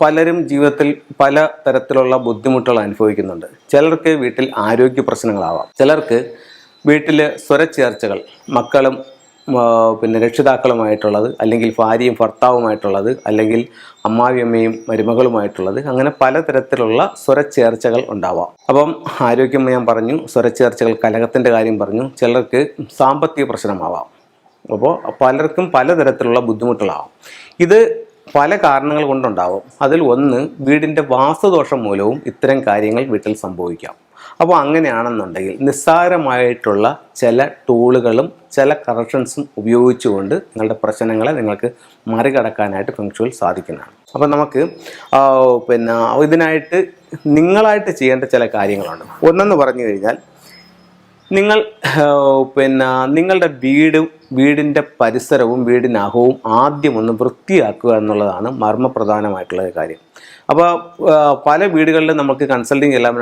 പലരും ജീവിതത്തിൽ പല തരത്തിലുള്ള ബുദ്ധിമുട്ടുകൾ അനുഭവിക്കുന്നുണ്ട്. ചിലർക്ക് വീട്ടിൽ ആരോഗ്യ പ്രശ്നങ്ങളാവാം. ചിലർക്ക് വീട്ടിൽ സ്വരച്ചേർച്ചകൾ മക്കളും പിന്നെ രക്ഷിതാക്കളുമായിട്ടുള്ളത് അല്ലെങ്കിൽ ഭാര്യയും ഭർത്താവുമായിട്ടുള്ളത് അല്ലെങ്കിൽ അമ്മാവിയമ്മയും മരുമകളുമായിട്ടുള്ളത് അങ്ങനെ പലതരത്തിലുള്ള സ്വരച്ചേർച്ചകൾ ഉണ്ടാവാം. അപ്പം ആരോഗ്യം ഞാൻ പറഞ്ഞു സ്വരച്ചേർച്ചകൾ കലഹത്തിന്റെ കാര്യം പറഞ്ഞു ചിലർക്ക് സാമ്പത്തിക പ്രശ്നമാവാം. അപ്പോൾ പലർക്കും പലതരത്തിലുള്ള ബുദ്ധിമുട്ടുകളാവാം. ഇത് പല കാരണങ്ങൾ കൊണ്ടുണ്ടാവും. അതിൽ ഒന്ന് വീടിന്റെ വാസ്തുദോഷം മൂലവും ഇത്തരം കാര്യങ്ങൾ വീട്ടിൽ സംഭവിക്കാം. അപ്പോൾ അങ്ങനെയാണെന്നുണ്ടെങ്കിൽ നിസ്സാരമായിട്ടുള്ള ചില ടൂളുകളും ചില കറക്ഷൻസും ഉപയോഗിച്ചുകൊണ്ട് നിങ്ങളുടെ പ്രശ്നങ്ങളെ നിങ്ങൾക്ക് മറികടക്കാനായിട്ട് ഫെങ്ഷുവൽ സാധിക്കുന്നതാണ്. അപ്പോൾ നമുക്ക് പിന്നെ ഇതിനായിട്ട് നിങ്ങളായിട്ട് ചെയ്യേണ്ട ചില കാര്യങ്ങളുണ്ട് ഒന്നെന്ന് പറഞ്ഞു കഴിഞ്ഞാൽ നിങ്ങൾ പിന്നെ നിങ്ങളുടെ വീടും വീടിന്റെ പരിസരവും വീടിനകവും ആദ്യം ഒന്ന് വൃത്തിയാക്കുക എന്നുള്ളതാണ് മർമ്മപ്രധാനമായിട്ടുള്ള കാര്യം. അപ്പോൾ പല വീടുകളിലും നമുക്ക് കൺസൾട്ടിങ് എല്ലാം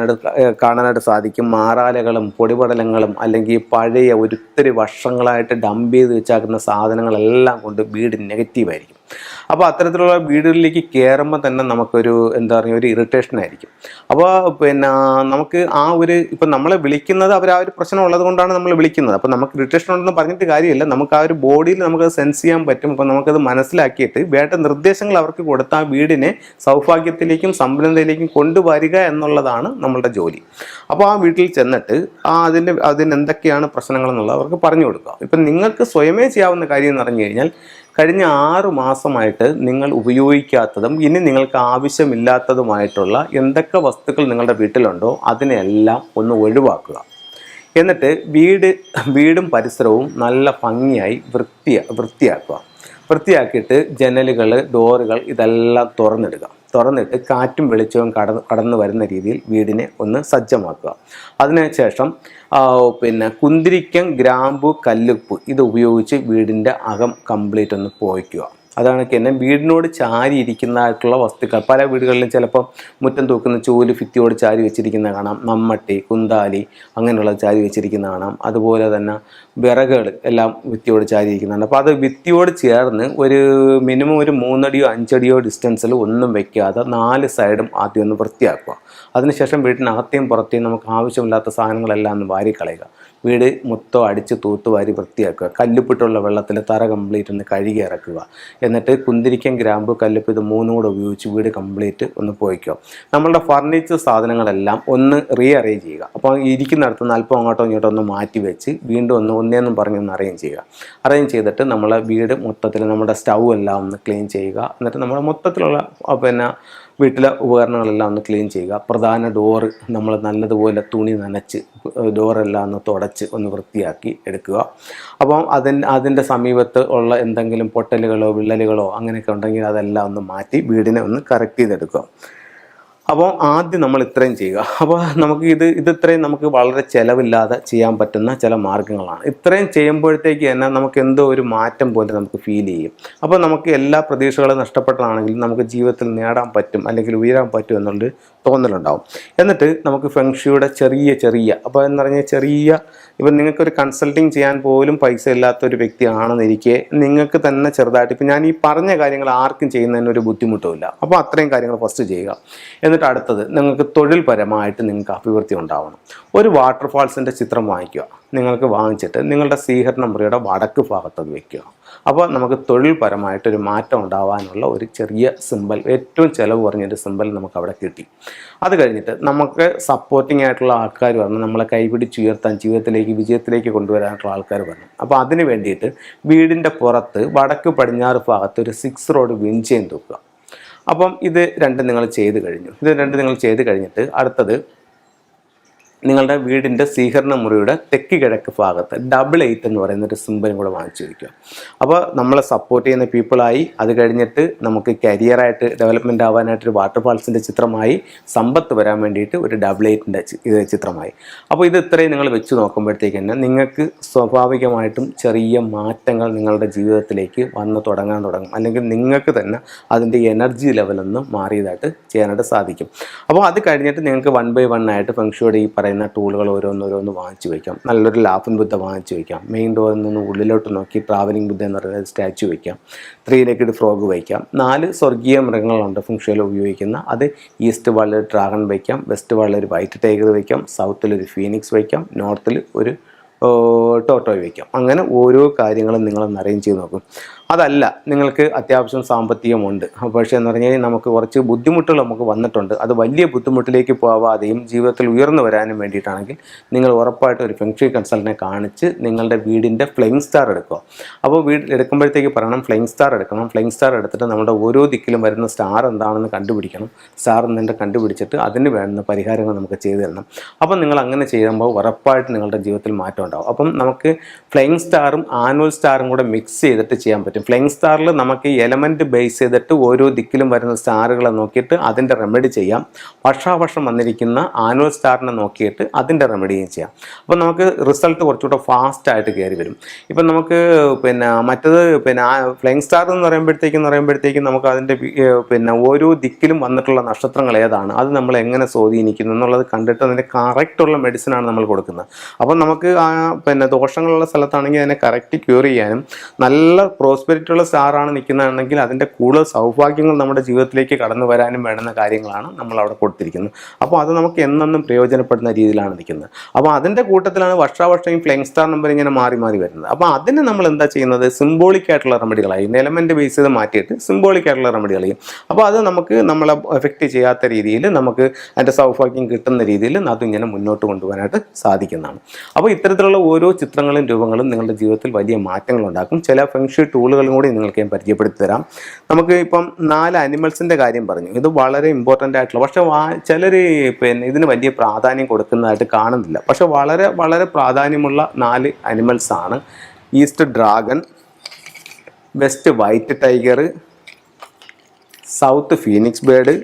കാണാനായിട്ട് സാധിക്കും. മാറാലകളും പൊടിപടലങ്ങളും അല്ലെങ്കിൽ പഴയ ഒരിത്തിരി വർഷങ്ങളായിട്ട് ഡംപ് ചെയ്ത് വെച്ചാക്കുന്ന സാധനങ്ങളെല്ലാം കൊണ്ട് വീട് നെഗറ്റീവായിരിക്കും. അപ്പോൾ അത്തരത്തിലുള്ള വീടുകളിലേക്ക് കയറുമ്പോൾ തന്നെ നമുക്കൊരു എന്താ പറയുക ഒരു ഇറിറ്റേഷൻ ആയിരിക്കും. അപ്പോൾ പിന്നെ നമുക്ക് ആ ഒരു ഇപ്പം നമ്മളെ വിളിക്കുന്നത് അവർ ആ ഒരു പ്രശ്നം ഉള്ളത് കൊണ്ടാണ് നമ്മൾ വിളിക്കുന്നത്. അപ്പോൾ നമുക്ക് ഇറിറ്റേഷൻ ഉണ്ടെന്ന് പറഞ്ഞിട്ട് കാര്യമില്ല. നമുക്ക് ആ ഒരു ബോഡിയിൽ നമുക്ക് സെൻസ് ചെയ്യാൻ പറ്റും. അപ്പോൾ നമുക്കത് മനസ്സിലാക്കിയിട്ട് വേണ്ട നിർദ്ദേശങ്ങൾ അവർക്ക് കൊടുത്ത് ആ വീടിനെ സൗഭാഗ്യത്തിലേക്കും സമ്പന്നതയിലേക്കും കൊണ്ടുവരിക എന്നുള്ളതാണ് നമ്മളുടെ ജോലി. അപ്പോൾ ആ വീട്ടിൽ ചെന്നിട്ട് ആ അതിന്റെ അതിന് എന്തൊക്കെയാണ് പ്രശ്നങ്ങൾ എന്നുള്ളത് അവർക്ക് പറഞ്ഞു കൊടുക്കുക. ഇപ്പം നിങ്ങൾക്ക് സ്വയമേ ചെയ്യാവുന്ന കാര്യം എന്ന് പറഞ്ഞു കഴിഞ്ഞാൽ കഴിഞ്ഞ ആറ് മാസമായിട്ട് നിങ്ങൾ ഉപയോഗിക്കാത്തതും ഇനി നിങ്ങൾക്ക് ആവശ്യമില്ലാത്തതുമായിട്ടുള്ള എന്തൊക്കെ വസ്തുക്കൾ നിങ്ങളുടെ വീട്ടിലുണ്ടോ അതിനെല്ലാം ഒന്ന് ഒഴിവാക്കുക. എന്നിട്ട് വീട് വീടും പരിസരവും നല്ല ഭംഗിയായി വൃത്തി വൃത്തിയാക്കുക. വൃത്തിയാക്കിയിട്ട് ജനലുകൾ ഡോറുകൾ ഇതെല്ലാം തുറന്നിടുക. തുറന്നിട്ട് കാറ്റും വെളിച്ചവും കടന്ന് കടന്നു വരുന്ന രീതിയിൽ വീടിനെ ഒന്ന് സജ്ജമാക്കുക. അതിനുശേഷം പിന്നെ കുന്തിരിക്കം ഗ്രാമ്പു കല്ലുപ്പ് ഇത് ഉപയോഗിച്ച് വീടിന്റെ അകം കംപ്ലീറ്റ് ഒന്ന് പോയിക്കുക. അതാണ് തന്നെ വീടിനോട് ചാരി ഇരിക്കുന്നതായിട്ടുള്ള വസ്തുക്കൾ. പല വീടുകളിലും ചിലപ്പോൾ മുറ്റം തൂക്കുന്ന ചൂൽ ഭിത്തിയോട് ചാരി വെച്ചിരിക്കുന്ന കാണാം. മമ്മട്ടി കുന്താലി അങ്ങനെയുള്ള ചാരി വെച്ചിരിക്കുന്ന കാണാം. അതുപോലെ തന്നെ വിറകുകൾ എല്ലാം ഭിത്തിയോട് ചാരിയിരിക്കുന്നുണ്ട് അപ്പോൾ അത് ഭിത്തിയോട് ചേർന്ന് ഒരു മിനിമം ഒരു മൂന്നടിയോ അഞ്ചടിയോ ഡിസ്റ്റൻസിൽ ഒന്നും വെക്കാതെ നാല് സൈഡും ആദ്യം ഒന്ന് വൃത്തിയാക്കുക. അതിനുശേഷം വീട്ടിനകത്തെയും പുറത്തെയും നമുക്ക് ആവശ്യമില്ലാത്ത സാധനങ്ങളെല്ലാം ഒന്ന് വാരിക്കളയുക. വീട് മൊത്തം അടിച്ച് തൂത്ത് വാരി വൃത്തിയാക്കുക. കല്ലുപ്പിട്ടുള്ള വെള്ളത്തിൽ തറ കംപ്ലീറ്റ് ഒന്ന് കഴുകി ഇറക്കുക. എന്നിട്ട് കുന്തിരിക്കം ഗ്രാമ്പ് കല്ലുപ്പ് ഇത് മൂന്നും കൂടെ ഉപയോഗിച്ച് വീട് കംപ്ലീറ്റ് ഒന്ന് പോയിക്കോ. നമ്മളുടെ ഫർണിച്ചർ സാധനങ്ങളെല്ലാം ഒന്ന് റീ അറേഞ്ച് ചെയ്യുക. അപ്പോൾ ഇരിക്കുന്നിടത്ത് നിന്ന് അല്പം അങ്ങോട്ടോ ഇങ്ങോട്ടോ ഒന്ന് മാറ്റി വെച്ച് വീണ്ടും ഒന്ന് ഒന്നേന്നും പറഞ്ഞൊന്ന് അറേഞ്ച് ചെയ്യുക. അറേഞ്ച് ചെയ്തിട്ട് നമ്മളെ വീട് മൊത്തത്തിൽ നമ്മുടെ സ്റ്റൗ എല്ലാം ഒന്ന് ക്ലീൻ ചെയ്യുക. എന്നിട്ട് നമ്മുടെ മൊത്തത്തിലുള്ള പിന്നെ വീട്ടിലെ ഉപകരണങ്ങളെല്ലാം ഒന്ന് ക്ലീൻ ചെയ്യുക. പ്രധാന ഡോറ് നമ്മൾ നല്ലതുപോലെ തുണി നനച്ച് ഡോറെല്ലാം ഒന്ന് തുടച്ച് ഒന്ന് വൃത്തിയാക്കി എടുക്കുക. അപ്പം അതിൻ അതിന്റെ സമീപത്ത് ഉള്ള എന്തെങ്കിലും പൊട്ടലുകളോ വിള്ളലുകളോ അങ്ങനെയൊക്കെ ഉണ്ടെങ്കിൽ അതെല്ലാം ഒന്ന് മാറ്റി വീടിനെ ഒന്ന് കറക്റ്റ് ചെയ്തെടുക്കുക. അപ്പോൾ ആദ്യം നമ്മൾ ഇത്രയും ചെയ്യുക. അപ്പോൾ നമുക്ക് ഇത് ഇത് ഇത്രയും നമുക്ക് വളരെ ചിലവില്ലാതെ ചെയ്യാൻ പറ്റുന്ന ചില മാർഗങ്ങളാണ്. ഇത്രയും ചെയ്യുമ്പോഴത്തേക്ക് തന്നെ നമുക്ക് എന്തോ ഒരു മാറ്റം പോലെ നമുക്ക് ഫീൽ ചെയ്യും. അപ്പോൾ നമുക്ക് എല്ലാ പ്രതീക്ഷകളും നഷ്ടപ്പെട്ടതാണെങ്കിലും നമുക്ക് ജീവിതത്തിൽ നേടാൻ പറ്റും അല്ലെങ്കിൽ ഉയരാൻ പറ്റും എന്നുള്ളൊരു തോന്നലുണ്ടാവും. എന്നിട്ട് നമുക്ക് ഫെങ്ഷിയുടെ ചെറിയ ചെറിയ അപ്പോൾ എന്ന് പറഞ്ഞാൽ ചെറിയ ഇപ്പം നിങ്ങൾക്കൊരു കൺസൾട്ടിങ് ചെയ്യാൻ പോലും പൈസ ഇല്ലാത്ത ഒരു വ്യക്തിയാണെന്നിരിക്കെ നിങ്ങൾക്ക് തന്നെ ചെറുതായിട്ട് ഇപ്പം ഞാൻ ഈ പറഞ്ഞ കാര്യങ്ങൾ ആർക്കും ചെയ്യുന്നതിന് ഒരു ബുദ്ധിമുട്ടുമില്ല. അപ്പോൾ അത്രയും കാര്യങ്ങൾ ഫസ്റ്റ് ചെയ്യുക. എന്നിട്ട് അടുത്തത് നിങ്ങൾക്ക് തൊഴിൽപരമായിട്ട് നിങ്ങൾക്ക് അഭിവൃദ്ധി ഉണ്ടാവണം. ഒരു വാട്ടർഫാൾസിന്റെ ചിത്രം വാങ്ങിക്കുക. നിങ്ങൾക്ക് വാങ്ങിച്ചിട്ട് നിങ്ങളുടെ സ്വീകരണ മുറിയുടെ വടക്ക് ഭാഗത്തത് വയ്ക്കുക അപ്പോൾ നമുക്ക് തൊഴിൽപരമായിട്ടൊരു മാറ്റം ഉണ്ടാവാനുള്ള ഒരു ചെറിയ സിമ്പൽ ഏറ്റവും ചിലവ് കുറഞ്ഞൊരു സിമ്പൽ നമുക്ക് അവിടെ കിട്ടി. അത് കഴിഞ്ഞിട്ട് നമുക്ക് സപ്പോർട്ടിംഗ് ആയിട്ടുള്ള ആൾക്കാർ വരണം നമ്മളെ കൈപിടിച്ചുയർത്താൻ ജീവിതത്തിലേക്ക് വിജയത്തിലേക്ക് കൊണ്ടുവരാനായിട്ടുള്ള ആൾക്കാർ വരണം അപ്പോൾ അതിന് വേണ്ടിയിട്ട് വീടിന്റെ പുറത്ത് വടക്ക് പടിഞ്ഞാറ് ഭാഗത്ത് ഒരു സിക്സ് റോഡ് വിൻചെയിൻ തൂക്കുക അപ്പം ഇത് രണ്ടും നിങ്ങൾ ചെയ്ത് കഴിഞ്ഞു. ഇത് രണ്ടും നിങ്ങൾ ചെയ്ത് കഴിഞ്ഞിട്ട് അടുത്തത് നിങ്ങളുടെ വീടിന്റെ സ്വീകരണ മുറിയുടെ തെക്ക് കിഴക്ക് ഭാഗത്ത് ഡബിൾ എയ്റ്റ് എന്ന് പറയുന്ന ഒരു സിമ്പലും കൂടെ വാങ്ങിച്ചു വയ്ക്കുക അപ്പോൾ നമ്മളെ സപ്പോർട്ട് ചെയ്യുന്ന പീപ്പിളായി അത് കഴിഞ്ഞിട്ട് നമുക്ക് കരിയറായിട്ട് ഡെവലപ്മെന്റ് ആവാനായിട്ട് ഒരു വാട്ടർഫാൾസിന്റെ ചിത്രമായി സമ്പത്ത് വരാൻ വേണ്ടിയിട്ട് ഒരു ഡബിൾ എയ്റ്റിന്റെ ചിത്രമായി. അപ്പോൾ ഇത് ഇത്രയും നിങ്ങൾ വെച്ച് നോക്കുമ്പോഴത്തേക്ക് തന്നെ നിങ്ങൾക്ക് സ്വാഭാവികമായിട്ടും ചെറിയ മാറ്റങ്ങൾ നിങ്ങളുടെ ജീവിതത്തിലേക്ക് വന്ന് തുടങ്ങാൻ തുടങ്ങും. അല്ലെങ്കിൽ നിങ്ങൾക്ക് തന്നെ അതിന്റെ എനർജി ലെവലൊന്ന് മാറിയതായിട്ട് ചെയ്യാനായിട്ട് സാധിക്കും. അപ്പോൾ അത് കഴിഞ്ഞിട്ട് നിങ്ങൾക്ക് വൺ ബൈ വൺ ആയിട്ട് ഫംഗ്ഷയുടെ ഈ പറയുന്ന പറയുന്ന ടൂളുകൾ ഓരോന്നോരോന്ന് വാങ്ങിച്ചു വയ്ക്കാം നല്ലൊരു ലാഫിൻ ബുദ്ധ വാങ്ങിച്ചു വയ്ക്കാം മെയിൻ ഡോറിൽ നിന്ന് ഉള്ളിലോട്ട് നോക്കി ട്രാവലിംഗ് ബുദ്ധ എന്ന് പറയുന്ന സ്റ്റാച്ചു വയ്ക്കാം ത്രീ ലെഗഡ് ഫ്രോഗ് വയ്ക്കാം നാല് സ്വർഗീയ മൃഗങ്ങളുണ്ട് ഫുങ്ഷയിൽ ഉപയോഗിക്കുന്ന. അത് ഈസ്റ്റ് വാളിൽ ഡ്രാഗൺ വയ്ക്കാം വെസ്റ്റ് വാളിൽ ഒരു വൈറ്റ് ടൈഗർ വയ്ക്കാം സൗത്തിൽ ഒരു ഫീനിക്സ് വയ്ക്കാം നോർത്തിൽ ഒരു ടോട്ടോയ് വയ്ക്കാം അങ്ങനെ ഓരോ കാര്യങ്ങളും നിങ്ങളൊന്ന് അറേഞ്ച് ചെയ്ത് നോക്കും. അതല്ല നിങ്ങൾക്ക് അത്യാവശ്യം സാമ്പത്തികമുണ്ട്. പക്ഷേ എന്ന് പറഞ്ഞു കഴിഞ്ഞാൽ നമുക്ക് കുറച്ച് ബുദ്ധിമുട്ടുകൾ നമുക്ക് വന്നിട്ടുണ്ട്. അത് വലിയ ബുദ്ധിമുട്ടിലേക്ക് പോവാതെയും ജീവിതത്തിൽ ഉയർന്നു വരാനും വേണ്ടിയിട്ടാണെങ്കിൽ നിങ്ങൾ ഉറപ്പായിട്ട് ഒരു ഫെങ്ഷി കൺസൾട്ടിനെ കാണിച്ച് നിങ്ങളുടെ വീടിന്റെ ഫ്ലെയിങ് സ്റ്റാർ എടുക്കുക. അപ്പോൾ വീട് എടുക്കുമ്പോഴത്തേക്ക് പറയണം ഫ്ലെയിങ് സ്റ്റാർ എടുക്കണം. ഫ്ലെയിങ് സ്റ്റാർ എടുത്തിട്ട് നമ്മുടെ ഓരോ ദിക്കിലും വരുന്ന സ്റ്റാർ എന്താണെന്ന് കണ്ടുപിടിക്കണം. സ്റ്റാർ എന്നിട്ട് കണ്ടുപിടിച്ചിട്ട് അതിന് വേണ്ടുന്ന പരിഹാരങ്ങൾ നമുക്ക് ചെയ്തു തരണം. അപ്പം നിങ്ങൾ അങ്ങനെ ചെയ്യുമ്പോൾ ഉറപ്പായിട്ട് നിങ്ങളുടെ ജീവിതത്തിൽ മാറ്റം ഉണ്ടാവും. അപ്പം നമുക്ക് ഫ്ലെയിങ് സ്റ്റാറും ആനുവൽ സ്റ്റാറും കൂടെ മിക്സ് ചെയ്തിട്ട് ചെയ്യാൻ പറ്റും. ഫ്ലെയിങ് സ്റ്റാറിൽ നമുക്ക് എലമെന്റ് ബേസ് ചെയ്തിട്ട് ഓരോ ദിക്കിലും വരുന്ന സ്റ്റാറുകളെ നോക്കിയിട്ട് അതിന്റെ റെമഡി ചെയ്യാം. വർഷാവർഷം വന്നിരിക്കുന്ന ആനുവൽ സ്റ്റാറിനെ നോക്കിയിട്ട് അതിന്റെ റെമഡിയും ചെയ്യാം. അപ്പോൾ നമുക്ക് റിസൾട്ട് കുറച്ചുകൂടെ ഫാസ്റ്റായിട്ട് കയറി വരും. ഇപ്പം നമുക്ക് പിന്നെ മറ്റത് പിന്നെ ഫ്ലെയിം സ്റ്റാർ എന്ന് പറയുമ്പോഴത്തേക്കും പറയുമ്പോഴത്തേക്കും നമുക്ക് അതിന്റെ പിന്നെ ഓരോ ദിക്കിലും വന്നിട്ടുള്ള നക്ഷത്രങ്ങൾ ഏതാണ്? അത് നമ്മൾ എങ്ങനെ സ്വാധീനിക്കുന്നു എന്നുള്ളത് കണ്ടിട്ട് അതിന്റെ കറക്റ്റുള്ള മെഡിസിനാണ് നമ്മൾ കൊടുക്കുന്നത്. അപ്പം നമുക്ക് ആ പിന്നെ ദോഷങ്ങളുള്ള സ്ഥലത്താണെങ്കിൽ അതിനെ കറക്റ്റ് ക്യൂർ ചെയ്യാനും നല്ല പ്രോസ്പെരിറ്റി ഉള്ള സ്റ്റാറാണ് നിൽക്കുന്നതാണെങ്കിൽ അതിന്റെ കൂടുതൽ സൗഭാഗ്യങ്ങൾ നമ്മുടെ ജീവിതത്തിലേക്ക് കടന്നു വരാനും വേണ്ടുന്ന കാര്യങ്ങളാണ് നമ്മൾ അവിടെ കൊടുത്തിരിക്കുന്നത്. അപ്പോൾ അത് നമുക്ക് എന്നെന്നും പ്രയോജനപ്പെടുന്ന രീതിയിലാണ് നിൽക്കുന്നത്. അപ്പോൾ അതിന്റെ കൂട്ടത്തിലാണ് വർഷാവർഷം ഈ ഫ്ലെങ് സ്റ്റാർ നമ്പർ ഇങ്ങനെ മാറി മാറി വരുന്നത്. അപ്പോൾ അതിന് നമ്മൾ എന്താ ചെയ്യുന്നത്? സിംബോളിക് ആയിട്ടുള്ള റെമഡികളായി എലമെന്റ് ബേസ് ചെയ്ത് മാറ്റിയിട്ട് സിംബോളിക് ആയിട്ടുള്ള റെമഡികൾ അപ്പോൾ അത് നമുക്ക് നമ്മളെ എഫക്റ്റ് ചെയ്യാത്ത രീതിയിൽ നമുക്ക് അതിന്റെ സൗഭാഗ്യം കിട്ടുന്ന രീതിയിൽ അതിങ്ങനെ മുന്നോട്ട് കൊണ്ടുപോകാനായിട്ട് സാധിക്കുന്നതാണ്. അപ്പോൾ ഇത്തരത്തിലുള്ള ഓരോ ചിത്രങ്ങളും രൂപങ്ങളും നിങ്ങളുടെ ജീവിതത്തിൽ വലിയ മാറ്റങ്ങൾ ഉണ്ടാക്കും. ചില ഫെങ്ഷി ടൂളുകളും കൂടി നിങ്ങൾക്ക് ഞാൻ പരിചയപ്പെടുത്തി തരാം നമുക്ക് ഇപ്പം നാല് അനിമൽസിന്റെ കാര്യം പറഞ്ഞു. ഇത് വളരെ ഇമ്പോർട്ടന്റ് ആയിട്ടുള്ള പക്ഷേ ചിലർ പിന്നെ ഇതിന് വലിയ പ്രാധാന്യം കൊടുക്കുന്നതായിട്ട് കാണുന്നില്ല. പക്ഷേ വളരെ വളരെ പ്രാധാന്യമുള്ള നാല് അനിമൽസാണ് east dragon west white tiger south phoenix bird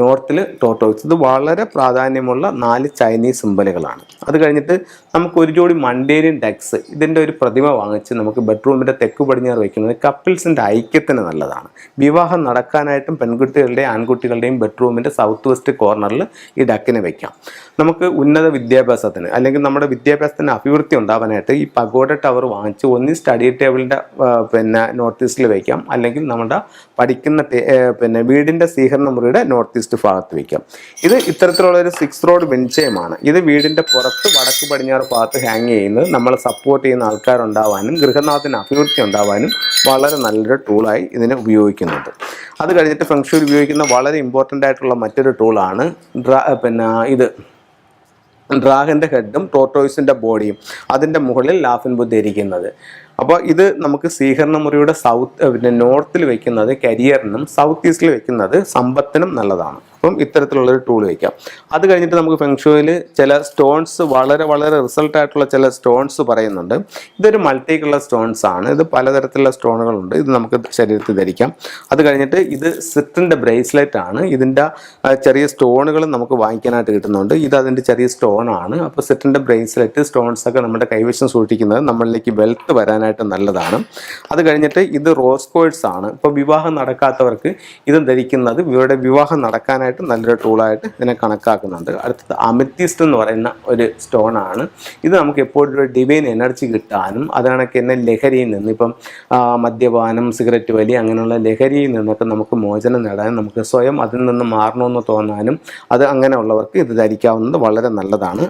നോർത്തിൽ tortoise. ഇത് വളരെ പ്രാധാന്യമുള്ള നാല് ചൈനീസ് സിമ്പലുകളാണ്. അത് കഴിഞ്ഞിട്ട് നമുക്ക് ഒരു ജോഡി മണ്ടേരിയൻ ഡെക്സ് ഇതിന്റെ ഒരു പ്രതിമ വാങ്ങിച്ച് നമുക്ക് ബെഡ്റൂമിന്റെ തെക്ക് പടിഞ്ഞാറ് വയ്ക്കുന്നത് കപ്പിൾസിന്റെ ഐക്യത്തിന് നല്ലതാണ്. വിവാഹം നടക്കാനായിട്ടും പെൺകുട്ടികളുടെയും ആൺകുട്ടികളുടെയും ബെഡ്റൂമിന്റെ സൗത്ത് വെസ്റ്റ് കോർണറിൽ ഈ ഡക്കിനെ വയ്ക്കാം നമുക്ക് ഉന്നത വിദ്യാഭ്യാസത്തിന് അല്ലെങ്കിൽ നമ്മുടെ വിദ്യാഭ്യാസത്തിന് അഭിവൃദ്ധി ഉണ്ടാവാനായിട്ട് ഈ പഗോഡ ടവർ വാങ്ങിച്ച് ഒന്നി സ്റ്റഡി ടേബിളിന്റെ പിന്നെ നോർത്ത് ഈസ്റ്റിൽ വയ്ക്കാം അല്ലെങ്കിൽ നമ്മുടെ പഠിക്കുന്ന പിന്നെ വീടിന്റെ സ്വീകരണ മുറിയുടെ നോർത്ത് ഈസ്റ്റ് ഭാഗത്ത് വയ്ക്കാം ഇത് ഇത്തരത്തിലുള്ള ഒരു സിക്സ് റോഡ് വിൻചയമാണ് ഇത് വീടിന്റെ പുറത്ത് വടക്ക് പടിഞ്ഞാറ് ഭാഗത്ത് ഹാങ് ചെയ്യുന്നത് നമ്മൾ സപ്പോർട്ട് ചെയ്യുന്ന ആൾക്കാരുണ്ടാവാനും ഗൃഹനാഥത്തിന് അഭിവൃദ്ധി ഉണ്ടാവാനും വളരെ നല്ലൊരു ടൂളായി ഇതിനെ ഉപയോഗിക്കുന്നുണ്ട് അത് കഴിഞ്ഞിട്ട് ഫംഗ്ഷൻ ഉപയോഗിക്കുന്ന വളരെ ഇമ്പോർട്ടന്റ് ആയിട്ടുള്ള മറ്റൊരു ടൂളാണ് പിന്നെ ഇത്. ഡ്രാഗന്റെ ഹെഡും ടോർട്ടോയ്സിന്റെ ബോഡിയും അതിന്റെ മുകളിൽ ലാഫിൻ ബുദ്ധ ഇരിക്കുന്നത്. അപ്പോൾ ഇത് നമുക്ക് സ്വീകരണ മുറിയുടെ സൗത്ത് പിന്നെ നോർത്തിൽ വെക്കുന്നത് കരിയറിനും സൗത്ത് ഈസ്റ്റിൽ വെക്കുന്നത് സമ്പത്തിനും നല്ലതാണ്. അപ്പം ഇത്തരത്തിലുള്ളൊരു ടൂൾ വയ്ക്കാം അത് കഴിഞ്ഞിട്ട് നമുക്ക് ഫെങ്ഷോയിൽ ചില സ്റ്റോൺസ് വളരെ വളരെ റിസൾട്ട് ആയിട്ടുള്ള ചില സ്റ്റോൺസ് പറയുന്നുണ്ട്. ഇതൊരു മൾട്ടി കളർ സ്റ്റോൺസ് ആണ്. ഇത് പലതരത്തിലുള്ള സ്റ്റോണുകളുണ്ട് ഇത് നമുക്ക് ശരീരത്തിൽ ധരിക്കാം. അത് കഴിഞ്ഞിട്ട് ഇത് സിറ്റിന്റെ ബ്രേസ്ലെറ്റ് ആണ്. ഇതിന്റെ ചെറിയ സ്റ്റോണുകൾ നമുക്ക് വാങ്ങിക്കാനായിട്ട് കിട്ടുന്നുണ്ട്. ഇത് അതിന്റെ ചെറിയ സ്റ്റോൺ ആണ്. അപ്പോൾ സിറ്റിന്റെ ബ്രേസ്ലെറ്റ് സ്റ്റോൺസ് ഒക്കെ നമ്മുടെ കൈവശം സൂക്ഷിക്കുന്നത് നമ്മളിലേക്ക് വെൽത്ത് വരാനായിട്ട് നല്ലതാണ്. അത് കഴിഞ്ഞിട്ട് ഇത് റോസ് കോഴ്സ് ആണ്. ഇപ്പോൾ വിവാഹം നടക്കാത്തവർക്ക് ഇത് ധരിക്കുന്നത് ഇവരുടെ വിവാഹം നടക്കാനായിട്ട് നല്ലൊരു ടൂളായിട്ട് ഇതിനെ കണക്കാക്കുന്നുണ്ട്. അടുത്തത് അമിത്തിസ്റ്റ് എന്ന് പറയുന്ന ഒരു സ്റ്റോൺ ആണ്. ഇത് നമുക്ക് എപ്പോഴും ഒരു ഡിവൈൻ എനർജി കിട്ടാനും അതിനൊക്കെ തന്നെ ലഹരിയിൽ നിന്ന് ഇപ്പം മദ്യപാനം സിഗരറ്റ് വലി അങ്ങനെയുള്ള ലഹരിയിൽ നിന്നൊക്കെ നമുക്ക് മോചനം നേടാനും നമുക്ക് സ്വയം അതിൽ നിന്ന് മാറണമെന്ന് തോന്നാനും അത് അങ്ങനെയുള്ളവർക്ക് ഇത് ധരിക്കാവുന്നത് വളരെ നല്ലതാണ്.